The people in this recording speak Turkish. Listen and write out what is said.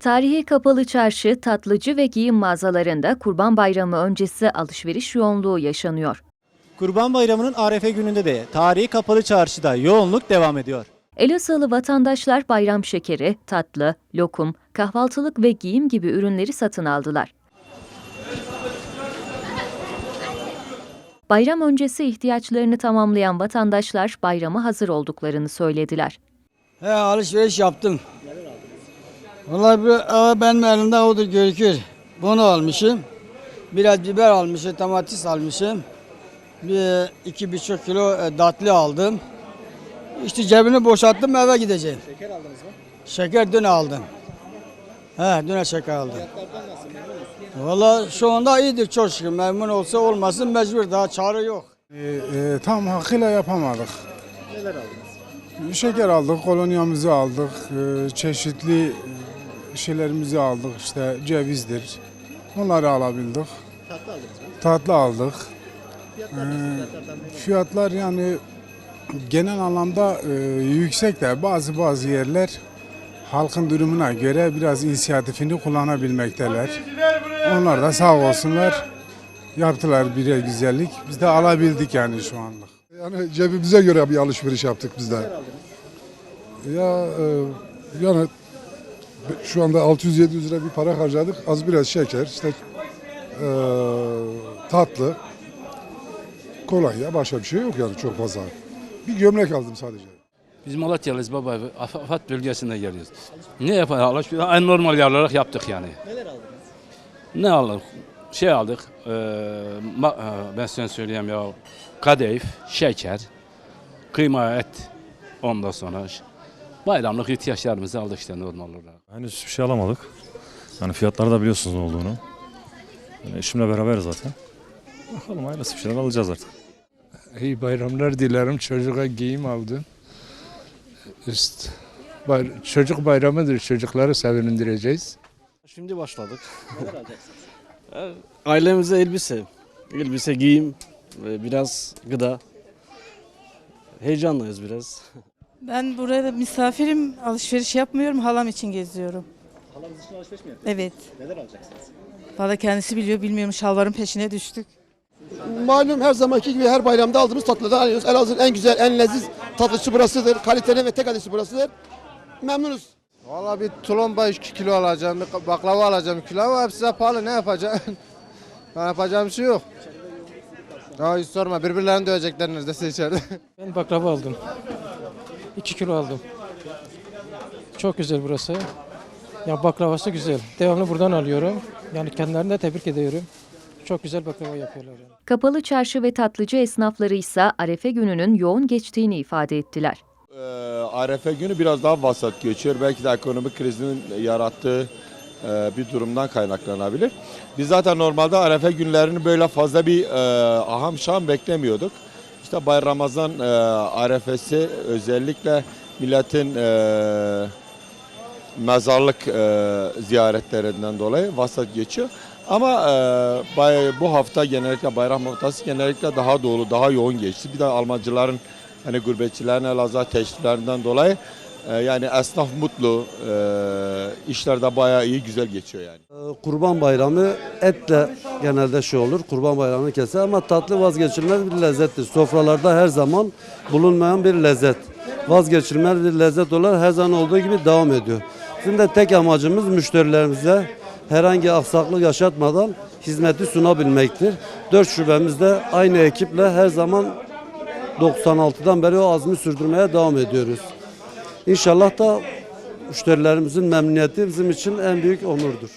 Tarihi Kapalı Çarşı, tatlıcı ve giyim mağazalarında Kurban Bayramı öncesi alışveriş yoğunluğu yaşanıyor. Kurban Bayramı'nın Arefe gününde de tarihi kapalı çarşıda yoğunluk devam ediyor. Elazığlı vatandaşlar bayram şekeri, tatlı, lokum, kahvaltılık ve giyim gibi ürünleri satın aldılar. Bayram öncesi ihtiyaçlarını tamamlayan vatandaşlar bayrama hazır olduklarını söylediler. He alışveriş yaptım. Vallahi bu, ama benim elimde odur gözüküyor. Bunu almışım. Biraz biber almışım, domates almışım. Bir iki buçuk kilo e, datlı aldım. İşte cebini boşalttım eve gideceğim. Şeker aldınız mı? Şeker dün aldım. He dün şeker aldım. Vallahi şu anda iyidir çok şükür. Memnun olsa olmasın mecbur daha çare yok. Ee, e, tam hakkıyla yapamadık. Neler aldınız? Şeker aldık, kolonyamızı aldık, e, çeşitli e, şeylerimizi aldık, işte cevizdir. Onları alabildik. Tatlı aldınız mı? Tatlı aldık. Fiyatlar Ee, Fiyatlar yani genel anlamda e, yüksek de bazı bazı yerler halkın durumuna göre biraz inisiyatifini kullanabilmekteler. Onlar da sağ olsunlar yaptılar birer güzellik. Biz de alabildik yani şu anlık. Yani cebimize göre bir alışveriş yaptık biz de. Ya e, yani şu anda 600-700 lira bir para harcadık. Az biraz şeker, işte e, tatlı, kolonya, başka bir şey yok yani çok fazla. Bir gömlek aldım sadece. Biz Malatyalıyız baba. Af- Afat bölgesinde geliyoruz. Ne yapalım? Alışveriş en normal yerlere yaptık yani. Neler aldınız? Ne aldık? Şey aldık. eee, ma- e, ben sana söyleyeyim ya. Kadayıf, şeker, kıyma, et. Ondan sonra bayramlık ihtiyaçlarımızı aldık işte normal olarak. Henüz hiçbir şey alamadık. Yani fiyatları da biliyorsunuz ne olduğunu. Yani eşimle beraber zaten. Bakalım hayırlısı bir şeyler alacağız artık. İyi bayramlar dilerim. Çocuğa giyim aldım. Üst bay- çocuk bayramıdır. Çocukları sevindireceğiz. Şimdi başladık. Alacaksınız? Ailemize elbise, elbise, giyim, ve biraz gıda. Heyecanlıyız biraz. Ben burada misafirim, alışveriş yapmıyorum, halam için geziyorum. Halanız için alışveriş mi yapıyorsunuz? Evet, Neler alacaksınız? valla kendisi biliyor, bilmiyorum şalvarın peşine düştük. Malum her zamanki gibi her bayramda aldığımız tatlıları alıyoruz. Elazığ'ın en güzel, en leziz tatlısı burasıdır. Kaliteli ve tek adresi burasıdır. Memnunuz. Valla bir tulumba 2 kilo alacağım, bir baklava alacağım 2 kilo ama hepsi de pahalı ne yapacağım? ben yapacağım şey yok. Ya hiç sorma birbirlerini dövecekler neredeyse içeride. Ben baklava aldım. 2 kilo aldım. Çok güzel burası. Ya baklavası güzel. Devamlı buradan alıyorum. Yani kendilerini de tebrik ediyorum. Çok güzel baklava yapıyorlar. Yani. Kapalı çarşı ve tatlıcı esnafları ise Arefe gününün yoğun geçtiğini ifade ettiler. Ee, Arefe günü biraz daha vasat geçiyor. Belki de ekonomik krizinin yarattığı e, bir durumdan kaynaklanabilir. Biz zaten normalde Arefe günlerini böyle fazla bir e, aham şam beklemiyorduk. İşte Bay Ramazan e, Arefesi özellikle milletin e, mezarlık e, ziyaretlerinden dolayı vasat geçiyor. Ama e, bay- bu hafta genellikle bayram haftası genellikle daha dolu, daha yoğun geçti. Bir de Almancıların hani gurbetçilerin Elazığ teşriflerinden dolayı yani esnaf mutlu, e, işler de bayağı iyi, güzel geçiyor yani. Ee, Kurban bayramı etle genelde şey olur. Kurban bayramını keser ama tatlı vazgeçilmez bir lezzettir. Sofralarda her zaman bulunmayan bir lezzet. Vazgeçilmez bir lezzet olarak her zaman olduğu gibi devam ediyor. Bizim de tek amacımız müşterilerimize herhangi aksaklık yaşatmadan hizmeti sunabilmektir. Dört şubemizde aynı ekiple her zaman 96'dan beri o azmi sürdürmeye devam ediyoruz. İnşallah da müşterilerimizin memnuniyeti bizim için en büyük onurdur.